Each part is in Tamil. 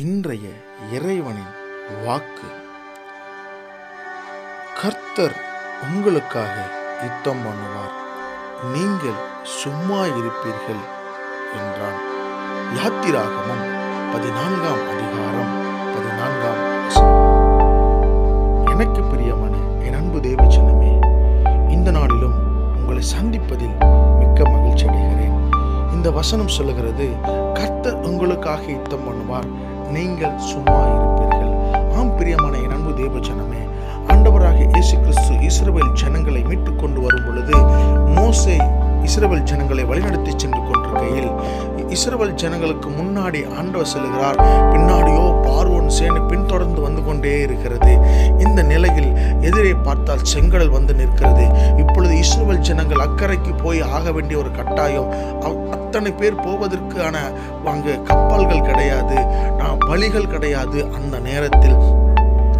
இன்றைய இறைவனின் வாக்கு. கர்த்தர் உங்களுக்காக யுத்தம் பண்ணுவார். நீங்கள் சும்மா இருப்பீர்கள் என்றான். யாத்திராகமும் பதினான்காம் அதிகாரம் பதினான்காம் எனக்கு பிரியமான என் அன்பு தேவச்சனமே இந்த நாளிலும் உங்களை சந்திப்பதில் மிக்க மகிழ்ச்சி அடைகிறேன் இந்த வசனம் சொல்லுகிறது கர்த்தர் உங்களுக்காக யுத்தம் பண்ணுவார். நீங்கள் சும்மா இருப்பீர்கள். ஆம் பிரியமான என் அன்பு தேவஜனமே ஆண்டவராக இயேசு கிறிஸ்து இஸ்ரவேல் ஜனங்களை மீட்டுக் கொண்டு வரும் பொழுது மோசே இஸ்ரவேல் ஜனங்களை வழிநடத்தி சென்று கொண்டிருக்கையில் இஸ்ரவேல் ஜனங்களுக்கு முன்னாடி ஆண்டவர் செல்கிறார் பின்னாடியோ பார்வோன் சேனை பின்தொடர்ந்து வந்து கொண்டே இருக்கிறது. இந்த நிலையில் எதிரே பார்த்தால் செங்கடல் வந்து நிற்கிறது. இஸ்ரவேல் ஜனங்கள் அக்கறைக்கு போய் ஆக வேண்டிய ஒரு கட்டாயம். அத்தனை பேர் போவதற்கான அங்கு கப்பல்கள் கிடையாது ஆஹ், வழிகள் கிடையாது அந்த நேரத்தில்.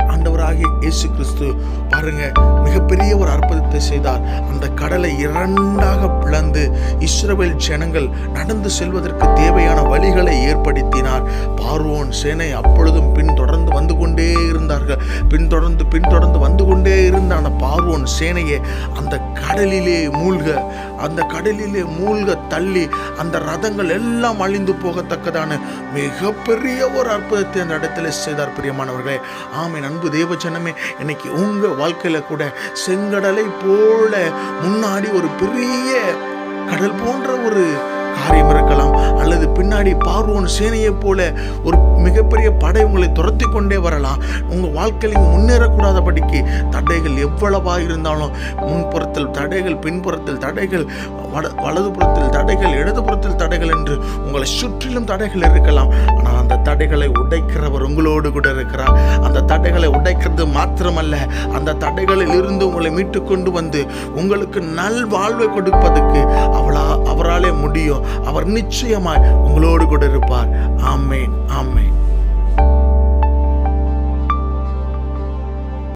ஆண்டவராகிய இயேசு கிறிஸ்து பாருங்க மிகப்பெரிய ஒரு அற்புதத்தை செய்தார். அந்த கடலை இரண்டாக பிளந்து இஸ்ரவேல் ஜனங்கள் நடந்து செல்வதற்கு தேவையான வழிகளை ஏற்படுத்தி பார்வோன் சேனை அப்பொழுதும் பின்தொடர்ந்து வந்து கொண்டே இருந்தார்கள். பின்தொடர்ந்து பின்தொடர்ந்து வந்து கொண்டே இருந்த அந்த பார்வோன் சேனையை அந்த கடலிலே மூழ்க அந்த கடலிலே மூழ்க தள்ளி அந்த ரதங்கள் எல்லாம் அழிந்து போகத்தக்கதான மிகப்பெரிய ஒரு அற்புதத்தை அந்த இடத்துல செய்தார் பிரியமானவர்களே. ஆமை அன்பு தேவச்சனமே இன்னைக்கு உங்கள் வாழ்க்கையில் கூட செங்கடலை போல முன்னாடி ஒரு பெரிய கடல் போன்ற ஒரு காரியம் இருக்கலாம் அல்லது பின்னாடி பார்வோன் சேனையைப் போல ஒரு மிகப்பெரிய படை உங்களை துரத்தி கொண்டே வரலாம். உங்கள் வாழ்க்கையில் முன்னேறக்கூடாதபடிக்கு தடைகள் எவ்வளவாக இருந்தாலும் முன்புறத்தில் தடைகள் பின்புறத்தில் தடைகள் வட வலதுபுறத்தில் தடைகள் இடதுபுறத்தில் தடைகள் என்று உங்களை சுற்றிலும் தடைகள் இருக்கலாம். ஆனால் அந்த தடைகளை உடைக்கிறவர் உங்களோடு கூட இருக்கிறார். அந்த தடைகளை உடைக்கிறது மாத்திரமல்ல அந்த தடைகளில் இருந்து உங்களை மீட்டு கொண்டு வந்து உங்களுக்கு நல் வாழ்வை கொடுப்பதற்கு அவளா அவராலே முடியும். அவர் நிச்சயமாய் உங்களோடு கூட இருப்பார். ஆமேன் ஆமேன்.